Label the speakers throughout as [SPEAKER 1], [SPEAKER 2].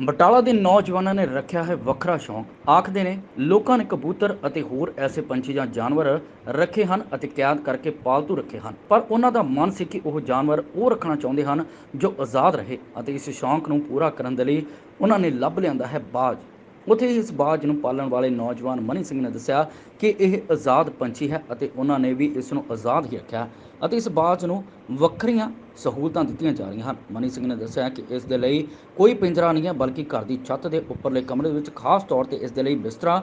[SPEAKER 1] ਬਟਾਲਾ ਦੇ ਨੌਜਵਾਨਾਂ ਨੇ ਰੱਖਿਆ ਹੈ ਵੱਖਰਾ ਸ਼ੌਂਕ। ਆਖਦੇ ਨੇ, ਲੋਕਾਂ ਨੇ ਕਬੂਤਰ ਅਤੇ ਹੋਰ ਐਸੇ ਪੰਛੀ ਜਾਂ ਜਾਨਵਰ ਰੱਖੇ ਹਨ ਅਤੇ ਕੈਦ ਕਰਕੇ ਪਾਲਤੂ ਰੱਖੇ ਹਨ। ਪਰ ਉਹਨਾਂ ਦਾ ਮਨ ਸੀ ਕਿ ਉਹ ਜਾਨਵਰ ਉਹ ਰੱਖਣਾ ਚਾਹੁੰਦੇ ਹਨ ਜੋ ਆਜ਼ਾਦ ਰਹੇ ਅਤੇ ਇਸ ਸ਼ੌਂਕ ਨੂੰ ਪੂਰਾ ਕਰਨ ਦੇ ਲਈ ਉਹਨਾਂ ਨੇ ਲੱਭ ਲਿਆਂਦਾ ਹੈ ਬਾਜ। ਉੱਥੇ ਹੀ ਇਸ ਬਾਜ ਨੂੰ ਪਾਲਣ ਵਾਲੇ ਨੌਜਵਾਨ ਮਨੀ ਸਿੰਘ ਨੇ ਦੱਸਿਆ ਕਿ ਇਹ ਆਜ਼ਾਦ ਪੰਛੀ ਹੈ ਅਤੇ ਉਹਨਾਂ ਨੇ ਵੀ ਇਸ ਨੂੰ ਆਜ਼ਾਦ ਹੀ ਰੱਖਿਆ ਅਤੇ ਇਸ ਬਾਜ ਨੂੰ ਵੱਖਰੀਆਂ ਸਹੂਲਤਾਂ ਦਿੱਤੀਆਂ ਜਾ ਰਹੀਆਂ ਹਨ। ਮਨੀ ਸਿੰਘ ਨੇ ਦੱਸਿਆ ਕਿ ਇਸ ਦੇ ਲਈ ਕੋਈ ਪਿੰਜਰਾ ਨਹੀਂ ਹੈ, ਬਲਕਿ ਘਰ ਦੀ ਛੱਤ ਦੇ ਉੱਪਰਲੇ ਕਮਰੇ ਵਿੱਚ ਖਾਸ ਤੌਰ ਤੇ ਇਸ ਦੇ ਲਈ ਬਿਸਤਰਾ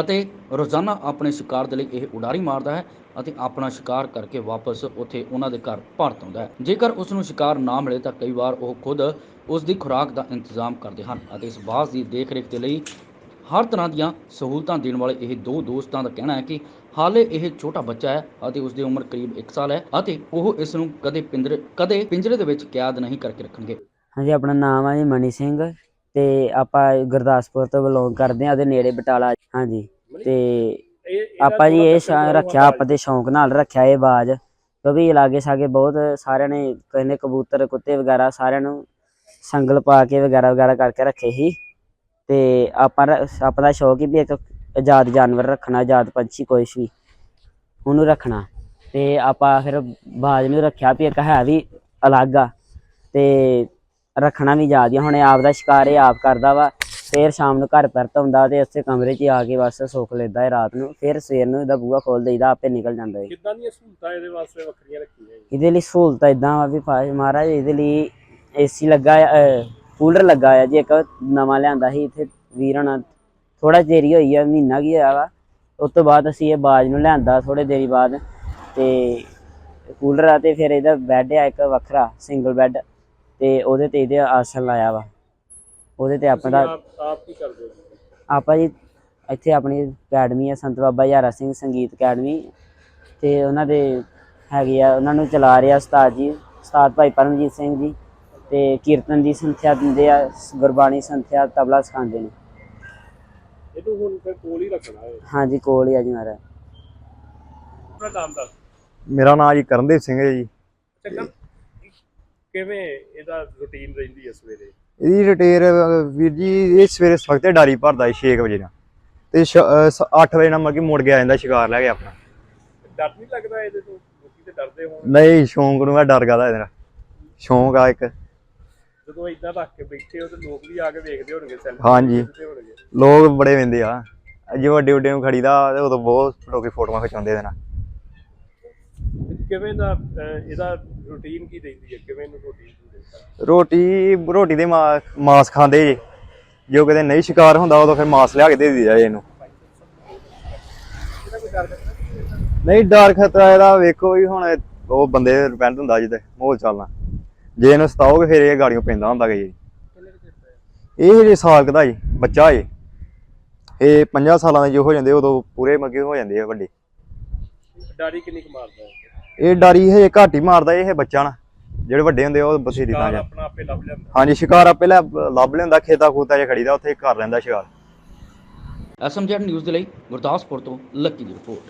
[SPEAKER 1] ਅਤੇ ਰੋਜ਼ਾਨਾ ਆਪਣੇ ਸ਼ਿਕਾਰ ਦੇ ਲਈ ਇਹ ਉਡਾਰੀ ਮਾਰਦਾ ਹੈ ਅਤੇ ਆਪਣਾ ਸ਼ਿਕਾਰ ਕਰਕੇ ਵਾਪਸ ਉੱਥੇ ਉਹਨਾਂ ਦੇ ਘਰ ਪਰਤ ਆਉਂਦਾ ਹੈ। ਜੇਕਰ ਉਸ ਨੂੰ ਸ਼ਿਕਾਰ ਨਾ ਮਿਲੇ ਤਾਂ ਕਈ ਵਾਰ ਉਹ ਖੁਦ ਉਸ ਦੀ ਖੁਰਾਕ ਦਾ ਇੰਤਜ਼ਾਮ ਕਰਦੇ ਹਨ ਅਤੇ ਇਸ ਬਾਜ਼ ਦੀ ਦੇਖਰੇਖ ਦੇ ਲਈ ਹਰ ਤਰ੍ਹਾਂ ਦੀਆਂ ਸਹੂਲਤਾਂ ਦੇਣ ਵਾਲੇ ਇਹ ਦੋ ਦੋਸਤਾਂ ਦਾ ਕਹਿਣਾ ਹੈ ਕਿ ਹਾਲੇ ਇਹ ਛੋਟਾ ਬੱਚਾ ਹੈ ਅਤੇ ਉਸ ਦੀ ਉਮਰ ਕਰੀਬ 1 ਸਾਲ ਹੈ ਅਤੇ ਉਹ ਇਸ ਨੂੰ ਕਦੇ ਪਿੰਜਰੇ ਕਦੇ ਪਿੰਜਰੇ ਦੇ ਵਿੱਚ ਕੈਦ ਨਹੀਂ ਕਰਕੇ ਰੱਖਣਗੇ।
[SPEAKER 2] ਹਾਂਜੀ, ਆਪਣਾ ਨਾਮ ਹੈ ਜੀ ਮਨੀ ਸਿੰਘ। ਤੇ ਆਪਾਂ ਗੁਰਦਾਸਪੁਰ ਤੋਂ ਬਿਲੋਂਗ ਕਰਦੇ ਹਾਂ ਉਹਦੇ ਨੇੜੇ ਬਟਾਲਾ। ਹਾਂਜੀ। ਤੇ ਆਪਾਂ ਜੀ ਇਹ ਸ਼ਾ- ਰੱਖਿਆ ਆਪਾਂ ਦੇ ਸ਼ੌਂਕ ਨਾਲ ਰੱਖਿਆ ਇਹ ਬਾਜ। ਕਿਉਂਕਿ ਲਾਗੇ ਸਾਗੇ ਬਹੁਤ ਸਾਰਿਆਂ ਨੇ ਕਹਿੰਦੇ ਕਬੂਤਰ ਕੁੱਤੇ ਵਗੈਰਾ ਸਾਰਿਆਂ ਨੂੰ ਸੰਗਲ ਪਾ ਕੇ ਵਗੈਰਾ ਵਗੈਰਾ ਕਰਕੇ ਰੱਖੇ ਸੀ। ਤੇ ਆਪਾਂ ਰ- ਆਪਾਂ ਦਾ ਸ਼ੌਕ ਹੀ ਵੀ ਇੱਕ ਆਜ਼ਾਦ ਜਾਨਵਰ ਰੱਖਣਾ ਆਜ਼ਾਦ ਪੰਛੀ ਕੋਈ ਵੀ ਉਹਨੂੰ ਰੱਖਣਾ। ਤੇ ਆਪਾਂ ਫਿਰ ਬਾਜ ਨੂੰ ਰੱਖਿਆ ਵੀ ਇੱਕ ਹੈ ਵੀ ਅਲੱਗ ਆ। ਤੇ ਰੱਖਣਾ ਵੀ ਯਾਦ ਹੀ। ਹੁਣ ਇਹ ਆਪ ਦਾ ਸ਼ਿਕਾਰ ਇਹ ਆਪ ਕਰਦਾ ਵਾ ਫਿਰ ਸ਼ਾਮ ਨੂੰ ਘਰ ਪਰਤ ਆਉਂਦਾ ਤੇ ਉਸੇ ਕਮਰੇ 'ਚ ਆ ਕੇ ਬਸ ਸੁੱਖ ਲੈਂਦਾ ਹੈ ਰਾਤ ਨੂੰ। ਫਿਰ ਸਵੇਰ ਨੂੰ ਇਹਦਾ ਬੂਹਾ ਖੋਲ ਦੇਈਦਾ ਆਪੇ ਨਿਕਲ ਜਾਂਦਾ ਹੈ
[SPEAKER 3] ਕਿੱਦਾਂ ਦੀਆਂ ਸਹੂਲਤਾਂ ਇਹਦੇ ਵਾਸਤੇ ਵੱਖਰੀਆਂ ਰੱਖੀਆਂ ਜੀ?
[SPEAKER 2] ਇਹਦੇ ਲਈ ਸਹੂਲਤ ਇਦਾਂ ਵਾ ਵੀ ਪਾ- ਮਹਾਰਾਜ ਇਹਦੇ ਲਈ ਏਸੀ ਲੱਗਾ ਆ ਕੂਲਰ ਲੱਗਾ ਆ। ਜੀ ਇੱਕ ਨਵਾਂ ਲਿਆਂਦਾ ਸੀ ਇੱਥੇ ਵੀਰਨ ਥੋੜਾ ਦੇਰੀ ਹੋਈ ਆ ਮਹੀਨਾ ਕੀ ਹੋਇਆ ਵਾ। ਉਸ ਤੋਂ ਬਾਅਦ ਅਸੀਂ ਇਹ ਬਾਜ ਨੂੰ ਲਿਆਂਦਾ ਥੋੜੇ ਦੇਰੀ ਬਾਅਦ ਤੇ ਕੂਲਰ ਆ ਤੇ ਫਿਰ ਇਹਦਾ ਬੈੱਡ ਆ ਇੱਕ ਵੱਖਰਾ ਸਿੰਗਲ ਬੈੱਡ ਤੇ ਉਹਦੇ ਤੇ ਇਹਦੇ ਆਸਣ ਲਾਇਆ ਵਾ। ਉਹਦੇ ਤੇ ਆਪਾਂ ਦਾ
[SPEAKER 3] ਆਪ ਕੀ ਕਰਦੇ ਹੋ?
[SPEAKER 2] ਆਪਾਂ ਜੀ ਇੱਥੇ ਆਪਣੀ ਅਕੈਡਮੀ ਹੈ ਸੰਤ ਬਾਬਾ ਯਾਰਾ ਸਿੰਘ ਸੰਗੀਤ ਅਕੈਡਮੀ। ਤੇ ਉਹਨਾਂ ਦੇ ਹੈਗੇ ਆ ਉਹਨਾਂ ਨੂੰ ਚਲਾ ਰਿਹਾ ਉਸਤਾਦ ਜੀ ਉਸਤਾਦ ਭਾਈ ਪਰਮਜੀਤ ਸਿੰਘ ਜੀ ਤੇ ਕੀਰਤਨ ਦੀ ਸੰਥਿਆ ਦਿੰਦੇ ਆ ਗੁਰਬਾਣੀ ਸੰਥਿਆ ਤਬਲਾ ਸਿਖਾਉਂਦੇ ਨੇ।
[SPEAKER 3] ਇਹਨੂੰ ਹੁਣ ਫਿਰ ਕੋਲ ਹੀ ਰੱਖਣਾ ਹੈ।
[SPEAKER 2] ਹਾਂਜੀ ਕੋਲ ਹੀ ਆ ਜੀ ਮੇਰਾ
[SPEAKER 4] ਮੇਰਾ ਨਾਮ ਜੀ ਕਰਨਦੇਵ ਸਿੰਘ ਹੈ ਜੀ।
[SPEAKER 3] ਚੱਕਰ ਕਿਵੇਂ ਇਹਦਾ ਰੁਟੀਨ ਰਹਿੰਦੀ ਹੈ ਸਵੇਰੇ?
[SPEAKER 4] ਇਹਦੀ ਰਿਟੇਰ ਵੀਰ ਜੀ ਇਹ ਸਵੇਰੇ ਸਵਖਤੇ ਡਾਰੀ ਭਰਦਾ ਸੀ 6 ਵਜੇ ਨਾਲ। ਤੇ 8 ਵਜੇ ਨਾਲ ਮੱਕੀ ਮੁੜ ਕੇ ਆ ਜਾਂਦਾ ਸ਼ਿਕਾਰ ਲੈ ਕੇ ਆਪਣਾ।
[SPEAKER 3] ਡਰ ਨਹੀਂ ਲੱਗਦਾ ਇਹਦੇ ਤੋਂ? ਲੋਕੀ ਤੇ ਡਰਦੇ ਹੋਣ
[SPEAKER 4] ਨਹੀਂ ਸ਼ੌਂਕ ਨੂੰ ਮੈਂ ਡਰ ਗਾਦਾ ਇਹਦਾ। ਸ਼ੌਂਕ ਆ ਇੱਕ।
[SPEAKER 3] ਜਦੋਂ ਇਦਾਂ ਰੱਖ ਕੇ ਬੈਠੇ ਹੋ ਤੇ ਲੋਕ ਵੀ ਆ ਕੇ ਵੇਖਦੇ ਹੋਣਗੇ ਸੈਲਫੀ
[SPEAKER 4] ਹਾਂਜੀ। ਲੋਕ ਬੜੇ ਵੰਦੇ ਆ। ਜੇ ਵੱਡੇ ਵੱਡੇ ਨੂੰ ਖੜੀਦਾ ਤੇ ਉਦੋਂ ਬਹੁਤ ਲੋਕੀ ਫੋਟੋਆਂ ਖਿਚਾਉਂਦੇ ਇਹਦੇ ਨਾਲ।
[SPEAKER 3] ਕਿਵੇਂ ਦਾ ਇਹਦਾ ਰੁਟੀਨ ਕੀ ਰਹਿੰਦੀ ਹੈ ਕਿਵੇਂ ਨੂੰ ਰੁਟੀਨ ਦਿੰਦਾ
[SPEAKER 4] ਰੋਟੀ ਰੋਟੀ ਦੇ ਮਾ- ਮਾਸ ਖਾਂਦੇ ਜੀ। ਜੋ ਕਦੇ ਨਹੀਂ ਸ਼ਿਕਾਰ ਹੁੰਦਾ ਉਦੋਂ ਫਿਰ ਮਾਸ ਲਿਆ ਕੇ ਦੇ ਦਿੰਦਾ ਜੀ ਇਹਨੂੰ। ਨਹੀਂ ਡਰ ਖਤਰਾ ਇਹਦਾ। ਵੇਖੋ ਵੀ ਹੁਣ ਉਹ ਬੰਦੇ ਡਿਪੈਂਡ ਹੁੰਦਾ ਜਿਹਦੇ ਮਾਹੌਲ ਚੱਲਣਾ। ਜੇ ਇਹਨੂੰ ਸਤਾਓਗੇ ਫਿਰ ਇਹ ਗਾੜੀਆਂ ਪੈਂਦਾ ਹੁੰਦਾ ਗਾ ਜੀ। ਇਹ ਜੇ ਸਾਲ ਕੁ ਦਾ ਜੀ ਬੱਚਾ ਏ ਇਹ 50 ਸਾਲਾਂ ਦੇ ਜੋ ਹੋ ਜਾਂਦੇ ਉਦੋਂ ਪੂਰੇ ਮੱਗੇ ਹੋ ਜਾਂਦੇ ਆ ਵੱਡੇ।
[SPEAKER 3] ਡਾਰੀ ਕਿੰਨੀ ਕੁ ਮਾਰਦਾ ਹੈ?
[SPEAKER 4] ਇਹ ਡਾਰੀ ਇਹ ਘੱਟ ਹੀ ਮਾਰਦਾ ਇਹ ਬੱਚਾ ਨਾ ਜਿਹੜੇ ਵੱਡੇ ਹੁੰਦੇ ਆ, ਉਹ ਬਥੇਰੀ ਤਾਂ ਜਾ।
[SPEAKER 3] ਆਪਣਾ ਆਪੇ ਲੱਭ ਲੈਂਦਾ।
[SPEAKER 4] ਹਾਂਜੀ ਸ਼ਿਕਾਰ ਆਪੇ ਲੈ ਲੱਭ ਲੈਂਦਾ ਖੇਤਾਂ ਖੂਤਾਂ 'ਚ ਖੜੀਦਾ ਉੱਥੇ ਕਰ ਲੈਂਦਾ ਸ਼ਿਕਾਰ।
[SPEAKER 1] ਐਸਐਮਜੈਡ ਨਿਊਜ਼ ਦੇ ਲਈ ਗੁਰਦਾਸਪੁਰ ਤੋਂ ਲੱਕੀ ਦੀ ਰਿਪੋਰਟ।